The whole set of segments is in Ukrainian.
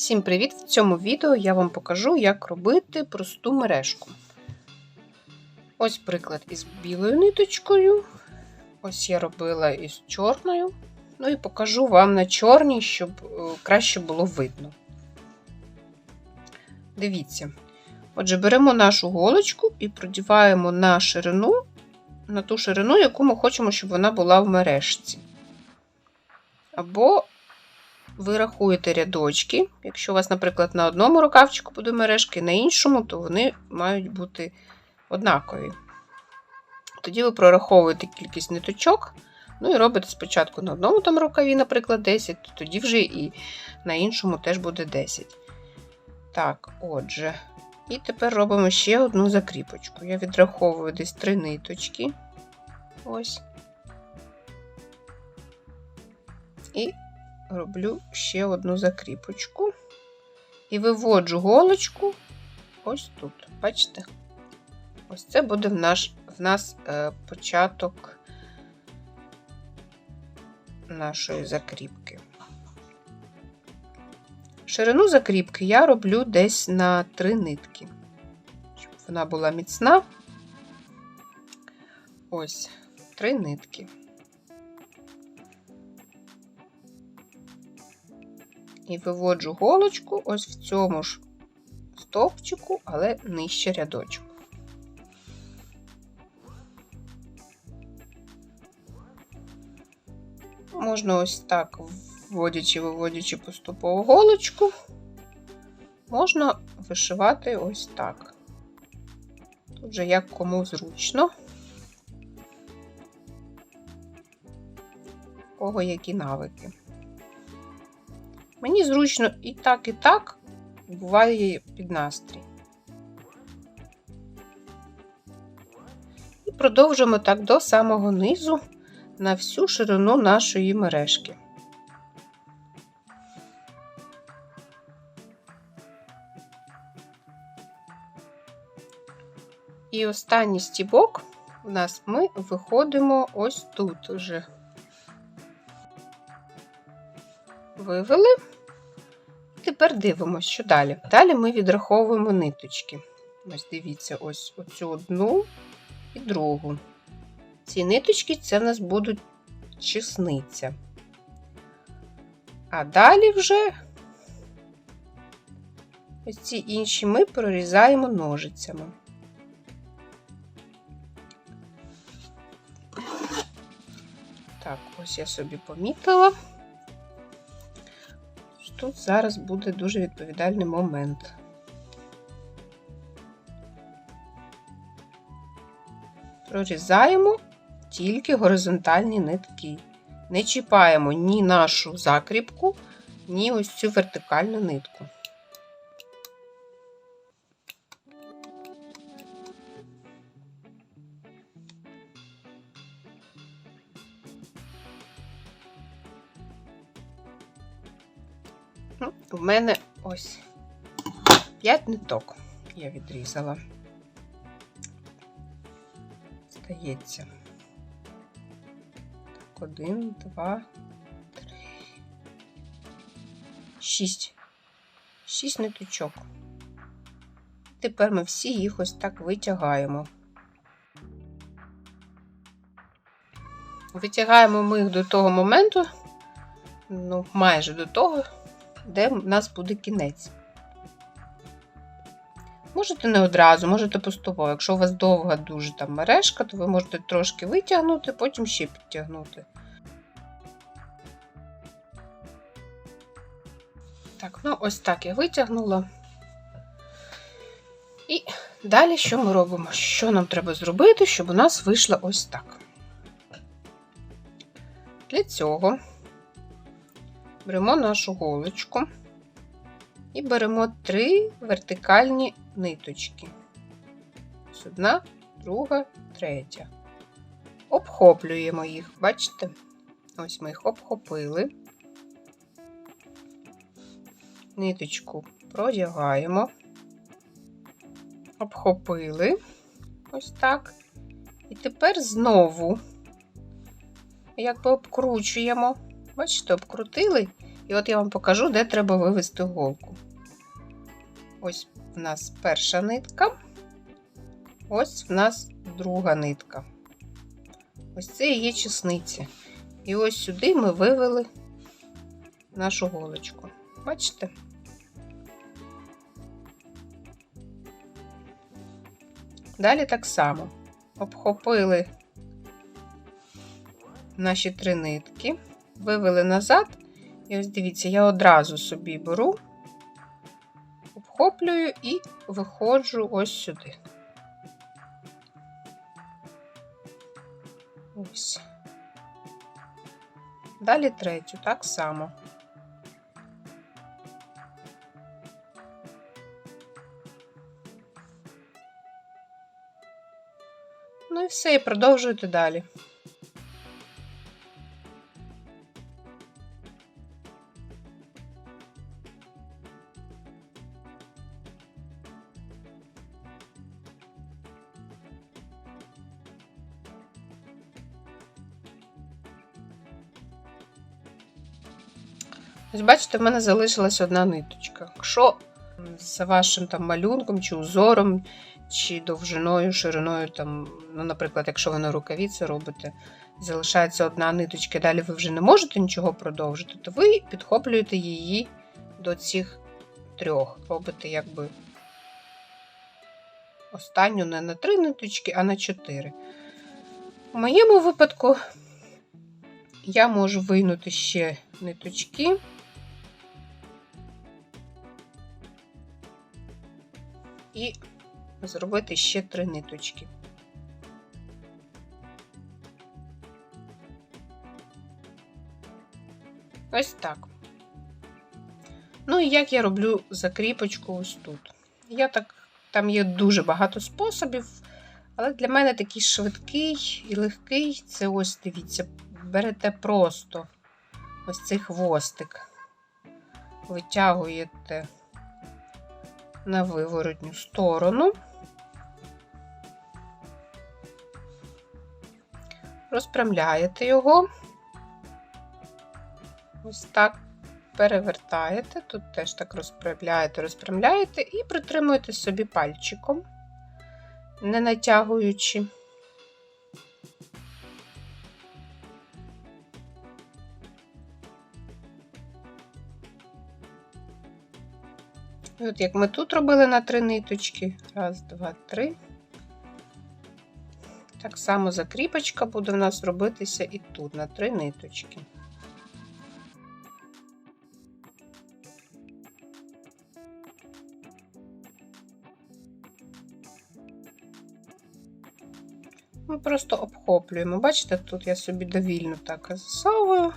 Всім привіт! В цьому відео я вам покажу, як робити просту мережку. Ось приклад із білою ниточкою. Ось я робила із чорною. Ну і покажу вам на чорній, щоб е, краще було видно. Дивіться. Отже, беремо нашу голочку і продіваємо на ширину, на ту ширину, яку ми хочемо, щоб вона була в мережці. Або ви рахуєте рядочки. Якщо у вас, наприклад, на одному рукавчику буде мережки, на іншому, то вони мають бути однакові. Тоді ви прораховуєте кількість ниточок, ну і робите спочатку на одному там рукаві, наприклад, 10, то тоді вже і на іншому теж буде 10. Так, отже. І тепер робимо ще одну закріпочку. Я відраховую десь 3 ниточки. Ось. І роблю ще одну закріпочку і виводжу голочку ось тут. Бачите? Ось це буде в, наш, в нас е, початок нашої закріпки. Ширину закріпки я роблю десь на 3 нитки, щоб вона була міцна. Ось, 3 нитки. І виводжу голочку ось в цьому ж стовпчику, але нижче рядочок. Можна ось так, вводячи, виводячи поступово голочку, можна вишивати ось так. Тут же як кому зручно, у кого які навики. Мені зручно і так, і так буває під настрій. І продовжуємо так до самого низу на всю ширину нашої мережки. І останній стібок у нас ми виходимо ось тут вже. Вивели. Тепер дивимося, що далі. Далі ми відраховуємо ниточки. Ось дивіться, ось оцю одну і другу. Ці ниточки це в нас будуть чесниця. А далі вже ось ці інші ми прорізаємо ножицями. Так, ось я собі помітила. Тут зараз буде дуже відповідальний момент. Прорізаємо тільки горизонтальні нитки. Не чіпаємо ні нашу закріпку, ні ось цю вертикальну нитку. Ну, У мене ось 5 ниток я відрізала. Здається. Так, один, два, три, шість. Шість ниточок. Тепер ми всі їх ось так витягаємо. Витягаємо ми їх до того моменту, ну, майже до того, де в нас буде кінець. Можете не одразу, можете поступово. Якщо у вас довга дуже там мережка, то ви можете трошки витягнути, потім ще підтягнути. Так, ну ось так я витягнула. І далі що ми робимо? Що нам треба зробити, щоб у нас вийшло ось так? Для цього беремо нашу голочку і беремо три вертикальні ниточки. Одна, друга, третя. Обхоплюємо їх, бачите? Ось ми їх обхопили. Ниточку продягаємо, обхопили ось так. І тепер знову, якби обкручуємо. Бачите, обкрутили І от я вам покажу, де треба вивести голку. Ось в нас перша нитка, ось в нас друга нитка. Ось це і є чесниці. І ось сюди ми вивели нашу голочку. Бачите? Далі так само обхопили наші три нитки, вивели назад, і ось дивіться, я одразу собі беру, обхоплюю і виходжу ось сюди. Ось. Далі третю, так само. Ну і все, і продовжуйте далі. Ось бачите, в мене залишилась одна ниточка. Якщо за вашим там малюнком чи узором, чи довжиною, шириною, там, ну, наприклад, якщо ви на рукавіці робите, залишається одна ниточка, далі ви вже не можете нічого продовжити, то ви підхоплюєте її до цих трьох. Робите якби останню не на три ниточки, а на чотири. У моєму випадку я можу вийнути ще ниточки. І зробити ще три ниточки. Ось так. Ну і як я роблю закріпочку ось тут. Я так, там є дуже багато способів, але для мене такий швидкий і легкий це ось, дивіться, берете просто ось цей хвостик, витягуєте на виворотню сторону, розпрямляєте його, ось так перевертаєте, тут теж так розпрямляєте, розпрямляєте і притримуєте собі пальчиком, не натягуючи. От як ми тут робили на три ниточки. Раз, два, три. Так само закріпочка буде в нас робитися і тут на три ниточки. Ми просто обхоплюємо. Бачите, тут я собі довільно так засовую.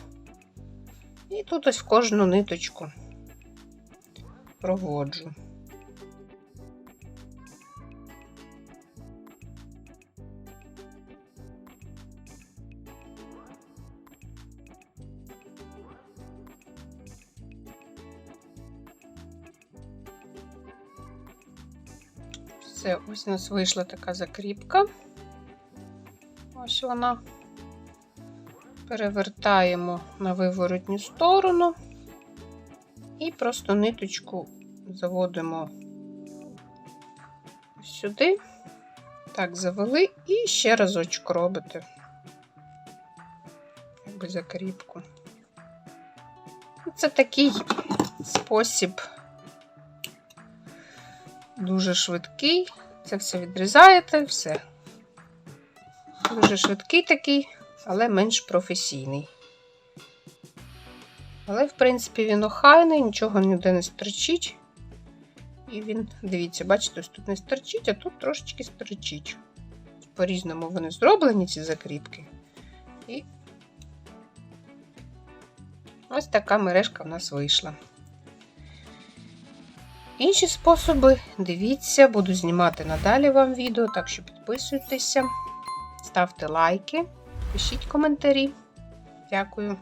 І тут ось в кожну ниточку проводжу. Все, ось у нас вийшла така закріпка. Ось вона. Перевертаємо на виворотню сторону. І просто ниточку заводимо сюди, так, завели, і ще разочок робите, якби закріпку. Це такий спосіб дуже швидкий. Це все відрізаєте, все. Дуже швидкий такий, але менш професійний. Але, в принципі, він охайний, нічого ніде не стерчить. І він, дивіться, бачите, ось тут не стерчить, а тут трошечки стерчить. По-різному вони зроблені, ці закріпки. І ось така мережка в нас вийшла. Інші способи, дивіться, буду знімати надалі вам відео, так що підписуйтеся, ставте лайки, пишіть коментарі. Дякую.